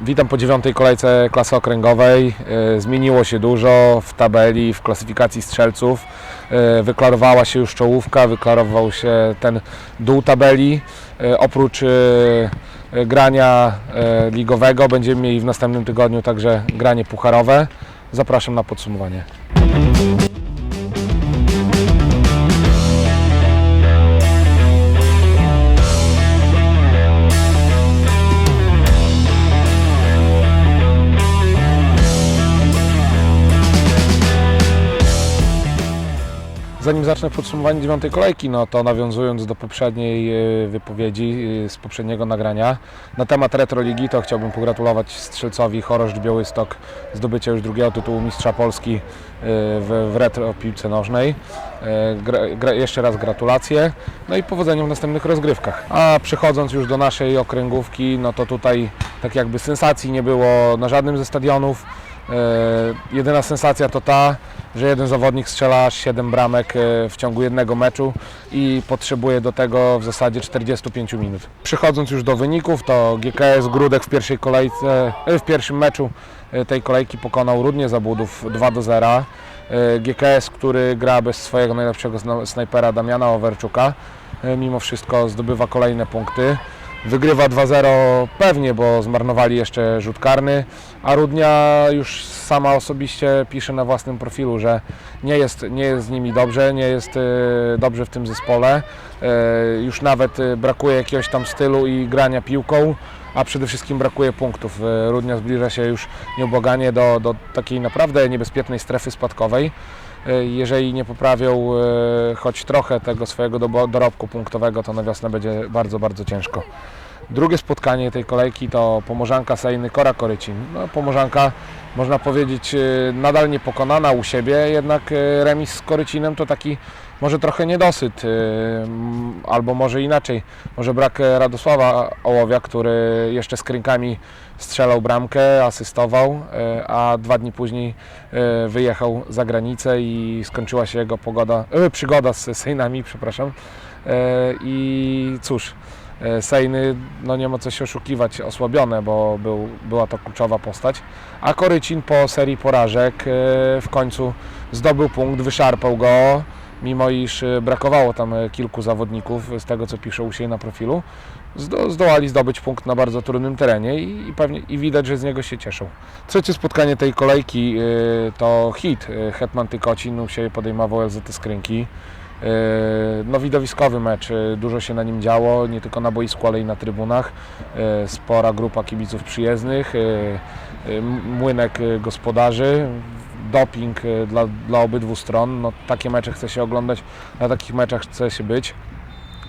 Witam po dziewiątej kolejce klasy okręgowej. E, Zmieniło się dużo w tabeli, w klasyfikacji strzelców. E, Wyklarowała się już czołówka, wyklarował się ten dół tabeli. E, Oprócz grania ligowego będziemy mieli w następnym tygodniu także granie pucharowe. Zapraszam na podsumowanie. Zanim zacznę podsumowanie dziewiątej kolejki, no to nawiązując do poprzedniej e, wypowiedzi e, z poprzedniego nagrania na temat Retroligi, to chciałbym pogratulować strzelcowi Choroszcz Białystok zdobycia już drugiego tytułu Mistrza Polski e, w, w retro piłce nożnej. Gra, gra, jeszcze raz gratulacje, no i powodzenia w następnych rozgrywkach. A przechodząc już do naszej okręgówki, no to tutaj tak jakby sensacji nie było na żadnym ze stadionów. E, Jedyna sensacja to ta, że jeden zawodnik strzela aż 7 bramek e, w ciągu jednego meczu i potrzebuje do tego w zasadzie 45 minut. Przechodząc już do wyników, to GKS Grudek w pierwszej kolejce, e, w pierwszym meczu tej kolejki pokonał Rudnie Zabudów 2 do 0. E, GKS, który gra bez swojego najlepszego snajpera Damiana Owerczuka, mimo wszystko zdobywa kolejne punkty. Wygrywa 2-0 pewnie, bo zmarnowali jeszcze rzut karny, a Rudnia już sama osobiście pisze na własnym profilu, że nie jest, nie jest z nimi dobrze, nie jest e, dobrze w tym zespole. E, Już nawet e, brakuje jakiegoś tam stylu i grania piłką, a przede wszystkim brakuje punktów. Rudnia zbliża się już nieubłaganie do, do takiej naprawdę niebezpiecznej strefy spadkowej. E, Jeżeli nie poprawią e, choć trochę tego swojego dorobku punktowego, to na wiosnę będzie bardzo, bardzo ciężko. Drugie spotkanie tej kolejki to Pomorzanka Sejny Kora Korycin. No, Pomorzanka można powiedzieć e, nadal niepokonana u siebie, jednak remis z Korycinem to taki może trochę niedosyt, m, albo może inaczej, może brak e, Radosława Ołowia, który jeszcze z krynkami strzelał bramkę, asystował, e, a dwa dni później e, wyjechał za granicę i skończyła się jego pogoda, przygoda z Sejnami, przepraszam. I cóż, Sejny, no nie ma co się oszukiwać, osłabione, bo był, była to kluczowa postać. A Korycin po serii porażek w końcu zdobył punkt, wyszarpał go, mimo iż e, brakowało tam e, kilku zawodników, z tego co pisze u siebie na profilu. Zdo, zdołali zdobyć punkt na bardzo trudnym terenie i, i, pewnie, i widać, że z niego się cieszą. Trzecie spotkanie tej kolejki e, to hit. E, Hetman Tykocin u siebie podejmował LZT Skrynki. E, No widowiskowy mecz, e, dużo się na nim działo, nie tylko na boisku, ale i na trybunach. E, Spora grupa kibiców przyjezdnych, e, e, młynek e, gospodarzy, doping e, dla, dla obydwu stron. No, takie mecze chce się oglądać, na takich meczach chce się być.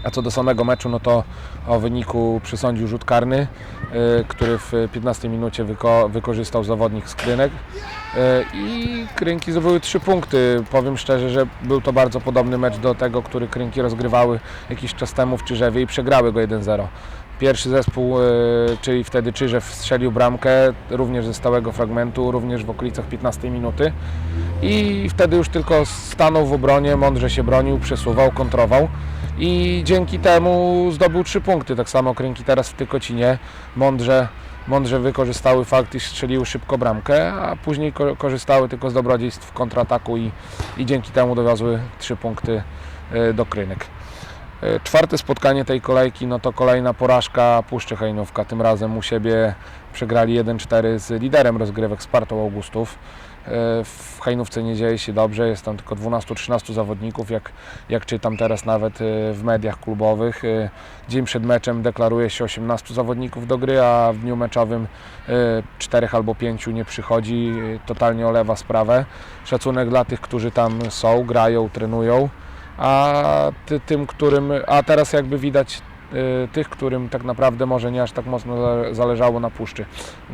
A co do samego meczu, no to o wyniku przysądził rzut karny, e, który w 15 minucie wyko- wykorzystał zawodnik z Krynek e, i Krynki zdobyły 3 punkty. Powiem szczerze, że był to bardzo podobny mecz do tego, który Krynki rozgrywały jakiś czas temu w Czyżewie i przegrały go 1-0. Pierwszy zespół, e, czyli wtedy Czyżew strzelił bramkę, również ze stałego fragmentu, również w okolicach 15 minuty i wtedy już tylko stanął w obronie, mądrze się bronił, przesuwał, kontrował i dzięki temu zdobył trzy punkty. Tak samo Krynki teraz w Tykocinie mądrze, mądrze wykorzystały fakt, iż strzeliły szybko bramkę, a później ko- korzystały tylko z dobrodziejstw kontrataku i, i dzięki temu dowiozły trzy punkty e, do Krynek. E, Czwarte spotkanie tej kolejki no to kolejna porażka Puszczy Hejnówka. Tym razem u siebie przegrali 1-4 z liderem rozgrywek Spartą Augustów. E, W Hejnówce nie dzieje się dobrze, jest tam tylko 12-13 zawodników, jak, jak czytam teraz nawet e, w mediach klubowych. E, Dzień przed meczem deklaruje się 18 zawodników do gry, a w dniu meczowym e, czterech albo pięciu nie przychodzi, totalnie olewa sprawę. Szacunek dla tych, którzy tam są, grają, trenują a ty, tym, którym, a teraz jakby widać tych, którym tak naprawdę może nie aż tak mocno za- zależało na puszczy,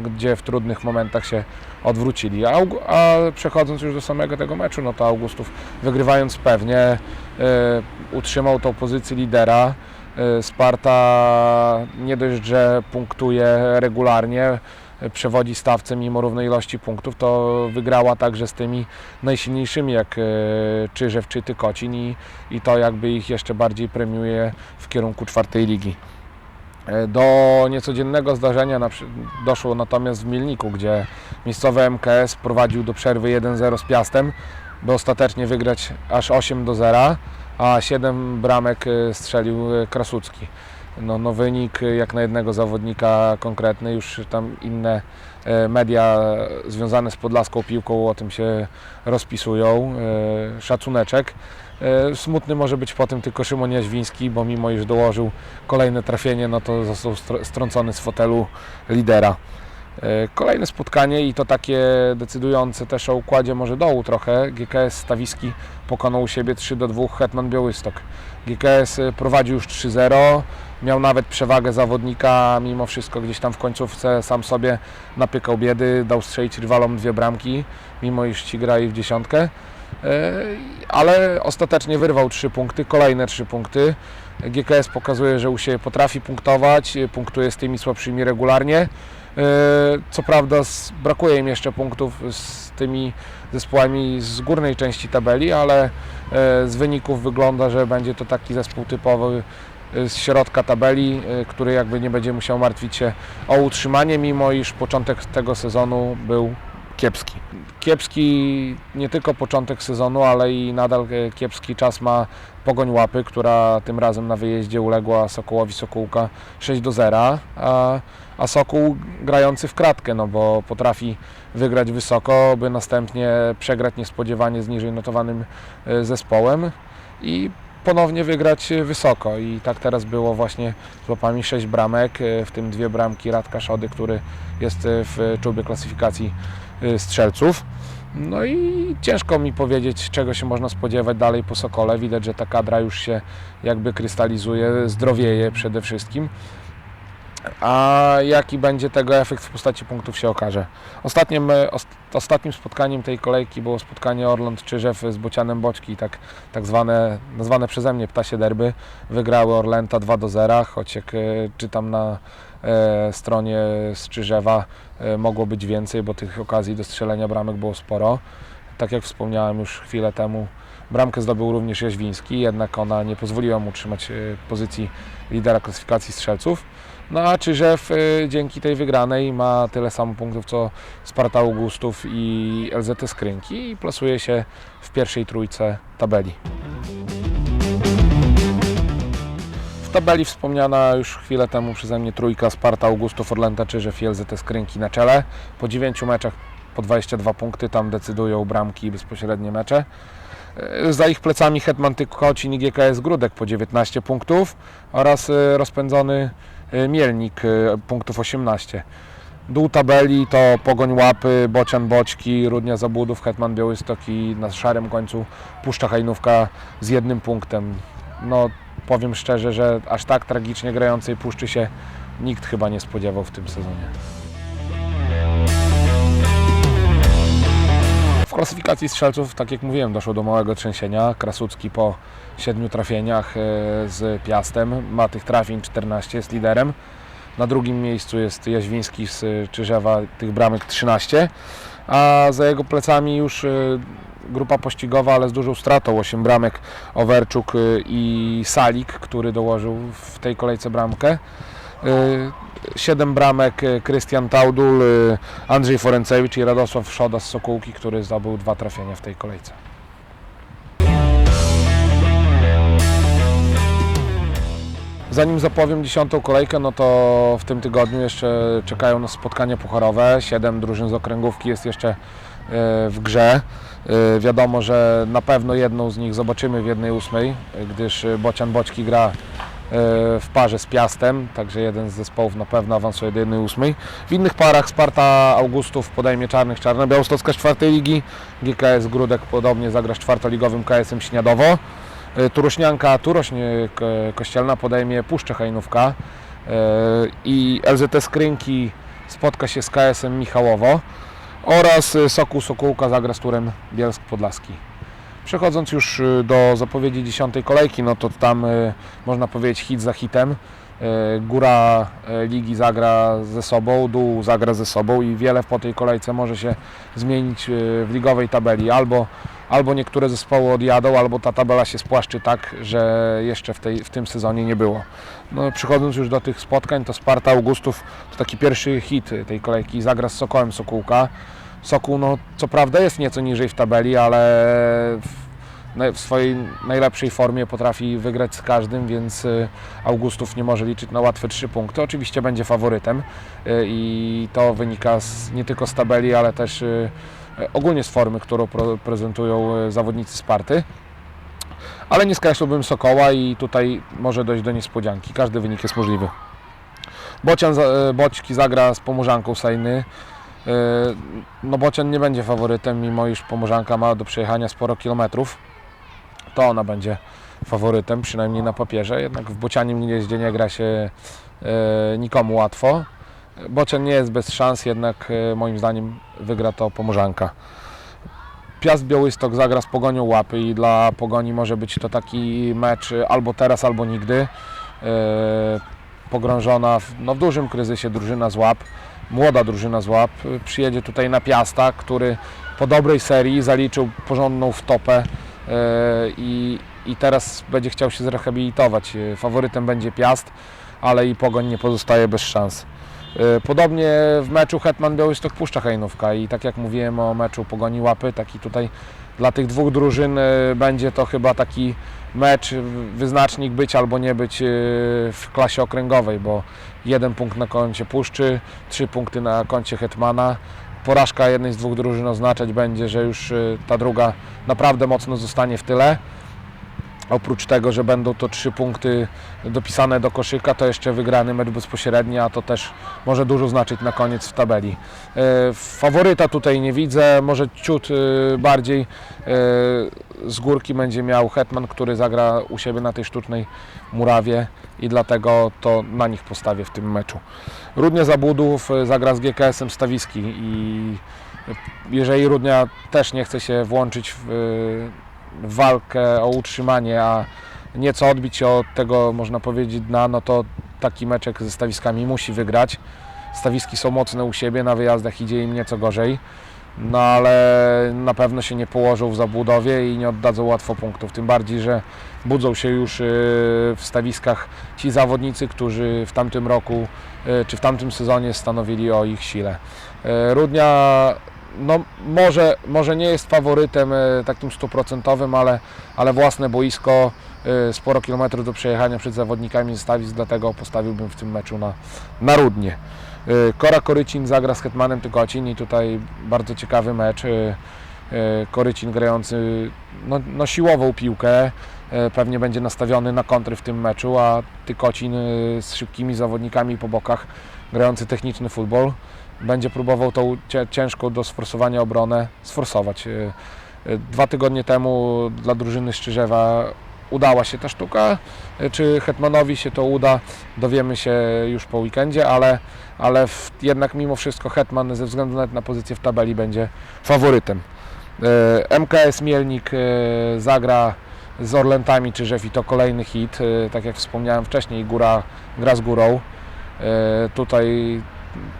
gdzie w trudnych momentach się odwrócili. A, a przechodząc już do samego tego meczu, no to Augustów wygrywając pewnie y, utrzymał tą pozycję lidera. Y, Sparta nie dość, że punktuje regularnie, y, przewodzi stawce mimo równej ilości punktów, to wygrała także z tymi najsilniejszymi jak e, Czyżew czy Tykocin i, i to jakby ich jeszcze bardziej premiuje w kierunku czwartej ligi. E, Do niecodziennego zdarzenia doszło natomiast w Milniku, gdzie miejscowy MKS prowadził do przerwy 1-0 z Piastem, by ostatecznie wygrać aż 8 do 0, a 7 bramek e, strzelił Krasucki. No, no wynik e, jak na jednego zawodnika konkretny, już tam inne e, media związane z podlaską piłką o tym się rozpisują. E, Szacuneczek. E, Smutny może być po tym tylko Szymon Jaźwiński, bo mimo iż dołożył kolejne trafienie, no to został str- strącony z fotelu lidera. E, Kolejne spotkanie i to takie decydujące też o układzie może dołu trochę. GKS Stawiski pokonał siebie 3 do 2 Hetman Białystok. GKS e, prowadził już 3-0, miał nawet przewagę zawodnika, mimo wszystko gdzieś tam w końcówce sam sobie napiekał biedy, dał strzelić rywalom dwie bramki, mimo iż ci grali w dziesiątkę. E, ale ostatecznie wyrwał 3 punkty, kolejne 3 punkty. GKS pokazuje, że u siebie potrafi punktować, punktuje z tymi słabszymi regularnie. E, Co prawda brakuje im jeszcze punktów z tymi zespołami z górnej części tabeli, ale e, z wyników wygląda, że będzie to taki zespół typowy e, z środka tabeli, który jakby nie będzie musiał martwić się o utrzymanie, mimo iż początek tego sezonu był kiepski. Kiepski nie tylko początek sezonu, ale i nadal e, kiepski czas ma Pogoń Łapy, która tym razem na wyjeździe uległa Sokołowi Sokółka 6 do 0, a, a Sokół grający w kratkę, no bo potrafi wygrać wysoko, by następnie przegrać niespodziewanie z niżej notowanym e, zespołem i ponownie wygrać wysoko. I tak teraz było właśnie z łapami 6 bramek, e, w tym dwie bramki Radka Szody, który jest w czubie klasyfikacji strzelców. No i ciężko mi powiedzieć, czego się można spodziewać dalej po Sokole. Widać, że ta kadra już się jakby krystalizuje, zdrowieje przede wszystkim. A jaki będzie tego efekt w postaci punktów się okaże. Ostatnim, ost, ostatnim spotkaniem tej kolejki było spotkanie Orląt Czyżew z Bocianem Boczki, tak, tak zwane, nazwane przeze mnie ptasie derby. Wygrały Orlęta 2 do 0, choć jak e, czytam na stronie z Czyżewa e, mogło być więcej, bo tych okazji do strzelenia bramek było sporo. Tak jak wspomniałem już chwilę temu, bramkę zdobył również Jaźwiński, jednak ona nie pozwoliła mu utrzymać e, pozycji lidera klasyfikacji strzelców. No a Czyżew e, dzięki tej wygranej ma tyle samo punktów co Sparta Augustów i LZT Skrynki i plasuje się w pierwszej trójce tabeli. Tabeli wspomniana już chwilę temu przeze mnie trójka Sparta Augustów, Orlęta Czyżew i LZT Skrynki na czele. Po 9 meczach po 22 punkty, tam decydują bramki i bezpośrednie mecze. E, Za ich plecami Hetman Tykocin i GKS Grudek po 19 punktów oraz e, rozpędzony e, Mielnik punktów 18. Dół tabeli to Pogoń Łapy, Bocian Boćki, Rudnia Zabudów, Hetman Białystok i na szarym końcu Puszcza Hajnówka z jednym punktem. No powiem szczerze, że aż tak tragicznie grającej Puszczy się nikt chyba nie spodziewał w tym sezonie. W klasyfikacji strzelców, tak jak mówiłem, doszło do małego trzęsienia. Krasucki po siedmiu trafieniach e, z Piastem ma tych trafień 14, jest liderem. Na drugim miejscu jest Jaźwiński z e, Czyżewa, tych bramek 13, a za jego plecami już e, grupa pościgowa, ale z dużą stratą, 8 bramek Overczuk e, i Salik, który dołożył w tej kolejce bramkę. 7 bramek e, Krystian Taudul, Andrzej Forencewicz i Radosław Szoda z Sokółki, który zdobył dwa trafienia w tej kolejce. Zanim zapowiem dziesiątą kolejkę, no to w tym tygodniu jeszcze czekają nas spotkania pucharowe. Siedem drużyn z okręgówki jest jeszcze w grze. E, Wiadomo, że na pewno jedną z nich zobaczymy w jednej ósmej, e, gdyż e, Bocian Boćki gra e, w parze z Piastem, także jeden z zespołów na pewno awansuje do jednej ósmej. W innych parach Sparta Augustów podejmie Czarnych Czarna Białostocka z czwartej ligi, GKS Grudek podobnie zagra z czwartoligowym KS-em Śniadowo. E, Turośnianka Turośń e, Ko- Kościelna podejmie Puszczę Hajnówka e, i LZT Skrynki spotka się z KS-em Michałowo oraz e, Sokół Sokółka zagra z Turem Bielsk Podlaski. Przechodząc już e, do zapowiedzi dziesiątej kolejki, no to tam e, można powiedzieć hit za hitem. Góra ligi zagra ze sobą, dół zagra ze sobą i wiele po tej kolejce może się zmienić w ligowej tabeli. Albo albo niektóre zespoły odjadą, albo ta tabela się spłaszczy tak, że jeszcze w, tej, w tym sezonie nie było. No, przychodząc już do tych spotkań, to Sparta Augustów to taki pierwszy hit tej kolejki, zagra z Sokołem Sokółka. Sokół, no co prawda jest nieco niżej w tabeli, ale w, swojej najlepszej formie potrafi wygrać z każdym, więc y, Augustów nie może liczyć na łatwe trzy punkty. Oczywiście będzie faworytem y, i to wynika z, nie tylko z tabeli, ale też y, ogólnie z formy, którą prezentują y, zawodnicy Sparty. Ale nie skreśliłbym Sokoła i tutaj może dojść do niespodzianki. Każdy wynik jest możliwy. Bocian, y, Boćki zagra z Pomorzanką Sejny. Y, No Bocian nie będzie faworytem, mimo iż Pomorzanka ma do przejechania sporo kilometrów. To ona będzie faworytem, przynajmniej na papierze. Jednak w Bocianim jeździe nie gra się e, nikomu łatwo. Bocian nie jest bez szans, jednak e, moim zdaniem wygra to Pomorzanka. Piast Białystok zagra z Pogonią Łapy i dla Pogoni może być to taki mecz albo teraz, albo nigdy. E, Pogrążona w, no, w dużym kryzysie drużyna z Łap, młoda drużyna z Łap, e, przyjedzie tutaj na Piasta, który po dobrej serii zaliczył porządną wtopę i, i teraz będzie chciał się zrehabilitować. Faworytem będzie Piast, ale i Pogoń nie pozostaje bez szans. E, Podobnie w meczu Hetman Białystok Puszcza Hejnówka i tak jak mówiłem o meczu Pogoni Łapy, taki tutaj dla tych dwóch drużyn e, będzie to chyba taki mecz, wyznacznik być albo nie być e, w klasie okręgowej, bo jeden punkt na koncie Puszczy, trzy punkty na koncie Hetmana. Porażka jednej z dwóch drużyn oznaczać będzie, że już ta druga naprawdę mocno zostanie w tyle. Oprócz tego, że będą to trzy punkty dopisane do koszyka, to jeszcze wygrany mecz bezpośredni, a to też może dużo znaczyć na koniec w tabeli. E, Faworyta tutaj nie widzę, może ciut e, bardziej e, z górki będzie miał Hetman, który zagra u siebie na tej sztucznej murawie i dlatego to na nich postawię w tym meczu. Rudnia Zabudów zagra z GKS-em Stawiski i jeżeli Rudnia też nie chce się włączyć w walkę o utrzymanie, a nieco odbić się od tego, można powiedzieć, dna, no to taki meczek ze stawiskami musi wygrać. Stawiski są mocne u siebie, na wyjazdach idzie im nieco gorzej, no ale na pewno się nie położą w zabudowie i nie oddadzą łatwo punktów. Tym bardziej, że budzą się już yy, w stawiskach ci zawodnicy, którzy w tamtym roku yy, czy w tamtym sezonie stanowili o ich sile. Yy, Rudnia no może, może nie jest faworytem e, takim stuprocentowym, ale, ale własne boisko, e, sporo kilometrów do przejechania przed zawodnikami zostawić, dlatego postawiłbym w tym meczu na, na Rudnie. E, Kora Korycin zagra z Hetmanem Tykocin i tutaj bardzo ciekawy mecz. Korycin grający no, no siłową piłkę, pewnie będzie nastawiony na kontry w tym meczu, a Tykocin e, z szybkimi zawodnikami po bokach, grający techniczny futbol będzie próbował tą ciężką do sforsowania obronę sforsować. E, e, Dwa tygodnie temu dla drużyny Szczyżewa udała się ta sztuka. E, Czy Hetmanowi się to uda, dowiemy się już po weekendzie, ale, ale w, jednak mimo wszystko Hetman ze względu nawet na pozycję w tabeli będzie faworytem. E, MKS Mielnik e, zagra z Orlentami Czyżew i to kolejny hit. E, Tak jak wspomniałem wcześniej, góra gra z górą. E, Tutaj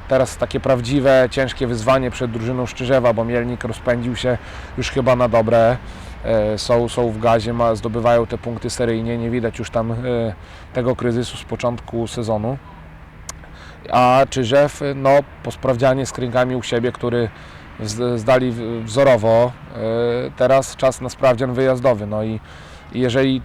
teraz takie prawdziwe, ciężkie wyzwanie przed drużyną Szczyżewa, bo Mielnik rozpędził się już chyba na dobre. E, Są, są w gazie, ma, zdobywają te punkty seryjnie, nie widać już tam tego kryzysu z początku sezonu. A Czyżew, no po sprawdzianie z u siebie, który zdali wzorowo, e, teraz czas na sprawdzian wyjazdowy. No i jeżeli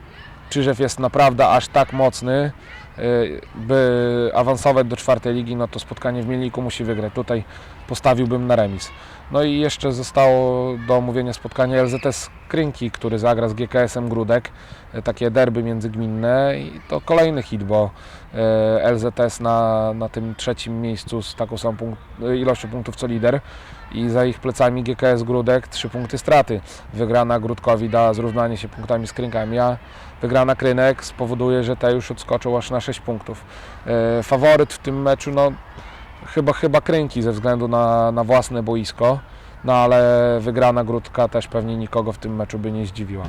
Czyżew jest naprawdę aż tak mocny, y, by awansować do czwartej ligi, no to spotkanie w Mielniku musi wygrać. Tutaj postawiłbym na remis. No i jeszcze zostało do omówienia spotkanie LZS Krynki, który zagra z GKS-em Grudek. Y, Takie derby międzygminne i to kolejny hit, bo LZS na, na tym trzecim miejscu z taką samą punkt, ilością punktów co lider i za ich plecami GKS Grudek trzy punkty straty. Wygrana Grudkowi da zrównanie się punktami z Krynkami, a wygrana Krynek spowoduje, że te już odskoczą aż na 6 punktów. E, Faworyt w tym meczu, no chyba, chyba Krynki ze względu na, na własne boisko, no ale wygrana Grudka też pewnie nikogo w tym meczu by nie zdziwiła.